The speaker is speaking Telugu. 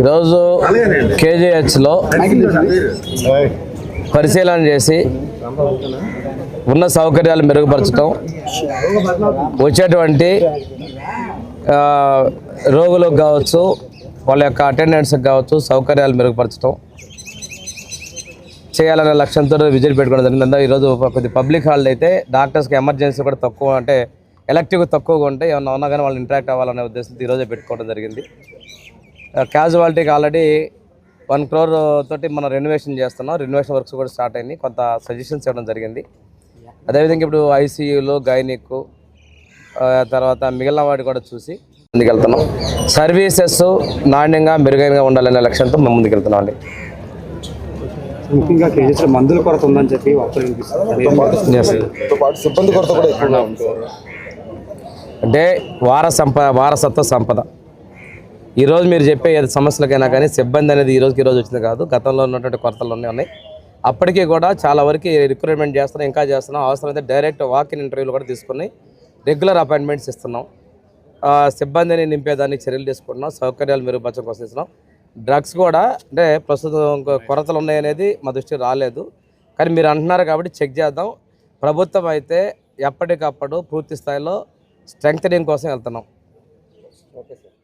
ఈరోజు కేజీహెచ్లో పరిశీలన చేసి ఉన్న సౌకర్యాలు మెరుగుపరచడం వచ్చేటువంటి రోగులకు కావచ్చు వాళ్ళ యొక్క అటెండెన్స్కి కావచ్చు సౌకర్యాలు మెరుగుపరచడం చేయాలనే లక్ష్యంతో విజిట్ పెట్టుకోవడం జరిగింది. ఈరోజు కొద్ది పబ్లిక్ హాలిడే అయితే డాక్టర్స్కి ఎమర్జెన్సీ కూడా తక్కువ అంటే ఎలక్టివ్ తక్కువగా ఉంటే ఏమన్నా ఉన్నా కానీ వాళ్ళు ఇంటరాక్ట్ అవ్వాలనే ఉద్దేశంతో ఈరోజే పెట్టుకోవడం జరిగింది. క్యాజువాలిటీకి ఆల్రెడీ వన్ క్రోర్ తోటి మనం రెనోవేషన్ చేస్తున్నాం. రెనోవేషన్ వర్క్స్ కూడా స్టార్ట్ అయినాయి కొంత సజెషన్స్ ఇవ్వడం జరిగింది. అదేవిధంగా ఇప్పుడు ఐసీయూలో గైనిక్ తర్వాత మిగిలిన వాటి కూడా చూసి ముందుకెళ్తున్నాం. సర్వీసెస్ నాణ్యంగా మెరుగైనగా ఉండాలనే లక్ష్యంతో మేము ముందుకెళ్తున్నాం అండి. ముఖ్యంగా కేజీఎస్ మందుల కొరత ఉందని చెప్పి సిబ్బంది కొరత కూడా ఎక్కువగా ఉంది. అంటే వార సంప వారసత్వ సంపద. ఈరోజు మీరు చెప్పే ఏది సమస్యలకైనా కానీ సిబ్బంది అనేది ఈ రోజుకి ఈ రోజు వచ్చింది కాదు. గతంలో ఉన్నటువంటి కొరతలు ఉన్నాయి. అప్పటికీ కూడా చాలా వరకు రిక్రూట్మెంట్ చేస్తున్నాం ఇంకా చేస్తున్నాం. అవసరమైతే డైరెక్ట్ వాక్ ఇన్ ఇంటర్వ్యూలు కూడా తీసుకుని రెగ్యులర్ అపాయింట్మెంట్స్ ఇస్తున్నాం. సిబ్బందిని నింపేదానికి చర్యలు తీసుకుంటున్నాం. సౌకర్యాలు మెరుగుపరచడం కోసం ఇస్తున్నాం. డ్రగ్స్ కూడా అంటే ప్రస్తుతం ఇంకో కొరతలు ఉన్నాయనేది మా దృష్టికి రాలేదు. కానీ మీరు అంటున్నారు కాబట్టి చెక్ చేద్దాం. ప్రభుత్వం అయితే ఎప్పటికప్పుడు పూర్తి స్థాయిలో స్ట్రెంగ్తనింగ్ కోసం వెళ్తున్నాం. Okay sir